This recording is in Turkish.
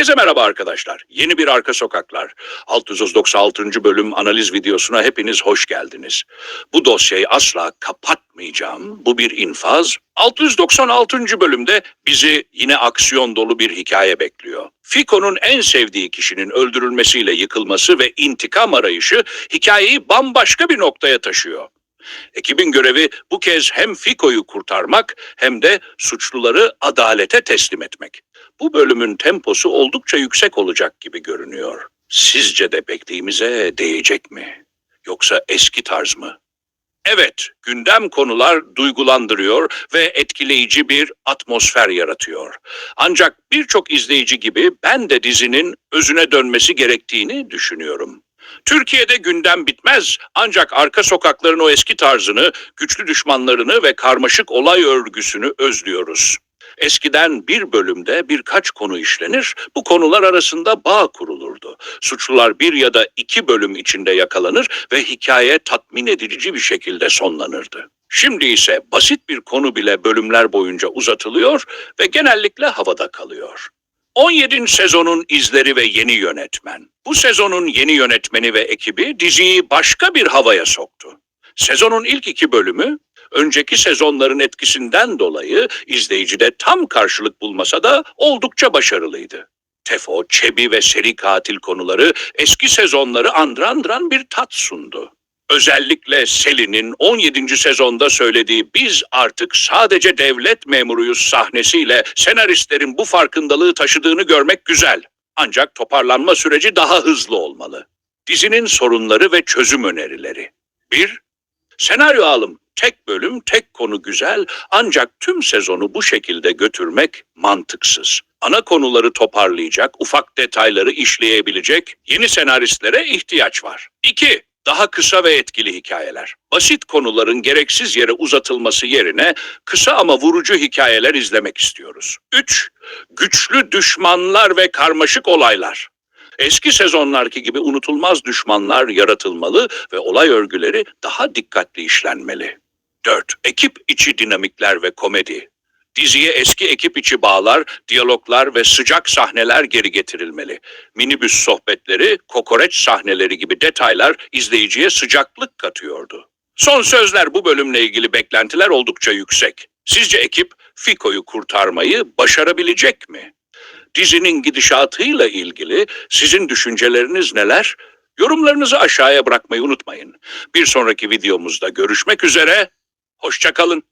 Herkese merhaba arkadaşlar. Yeni bir Arka Sokaklar. 696. bölüm analiz videosuna hepiniz hoş geldiniz. Bu dosyayı asla kapatmayacağım. Bu bir infaz. 696. bölümde bizi yine aksiyon dolu bir hikaye bekliyor. Fiko'nun en sevdiği kişinin öldürülmesiyle yıkılması ve intikam arayışı hikayeyi bambaşka bir noktaya taşıyor. Ekibin görevi bu kez hem Fiko'yu kurtarmak hem de suçluları adalete teslim etmek. Bu bölümün temposu oldukça yüksek olacak gibi görünüyor. Sizce de beklediğimize değecek mi? Yoksa eski tarz mı? Evet, gündem konular duygulandırıyor ve etkileyici bir atmosfer yaratıyor. Ancak birçok izleyici gibi ben de dizinin özüne dönmesi gerektiğini düşünüyorum. Türkiye'de gündem bitmez ancak arka sokakların o eski tarzını, güçlü düşmanlarını ve karmaşık olay örgüsünü özlüyoruz. Eskiden bir bölümde birkaç konu işlenir, bu konular arasında bağ kurulurdu. Suçlular bir ya da iki bölüm içinde yakalanır ve hikaye tatmin edici bir şekilde sonlanırdı. Şimdi ise basit bir konu bile bölümler boyunca uzatılıyor ve genellikle havada kalıyor. 17. sezonun izleri ve yeni yönetmen. Bu sezonun yeni yönetmeni ve ekibi diziyi başka bir havaya soktu. Sezonun ilk iki bölümü önceki sezonların etkisinden dolayı izleyicide tam karşılık bulmasa da oldukça başarılıydı. Tefo, Çebi ve seri katil konuları eski sezonları andırandıran bir tat sundu. Özellikle Selin'in 17. sezonda söylediği biz artık sadece devlet memuruyuz sahnesiyle senaristlerin bu farkındalığı taşıdığını görmek güzel. Ancak toparlanma süreci daha hızlı olmalı. Dizinin sorunları ve çözüm önerileri. 1. Senaryo alım. Tek bölüm, tek konu güzel ancak tüm sezonu bu şekilde götürmek mantıksız. Ana konuları toparlayacak, ufak detayları işleyebilecek yeni senaristlere ihtiyaç var. 2. Daha kısa ve etkili hikayeler. Basit konuların gereksiz yere uzatılması yerine kısa ama vurucu hikayeler izlemek istiyoruz. 3. Güçlü düşmanlar ve karmaşık olaylar. Eski sezonlarki gibi unutulmaz düşmanlar yaratılmalı ve olay örgüleri daha dikkatli işlenmeli. 4. Ekip içi dinamikler ve komedi. Diziye eski ekip içi bağlar, diyaloglar ve sıcak sahneler geri getirilmeli. Minibüs sohbetleri, kokoreç sahneleri gibi detaylar izleyiciye sıcaklık katıyordu. Son sözler bu bölümle ilgili beklentiler oldukça yüksek. Sizce ekip Fiko'yu kurtarmayı başarabilecek mi? Dizinin gidişatıyla ilgili sizin düşünceleriniz neler? Yorumlarınızı aşağıya bırakmayı unutmayın. Bir sonraki videomuzda görüşmek üzere. Hoşçakalın.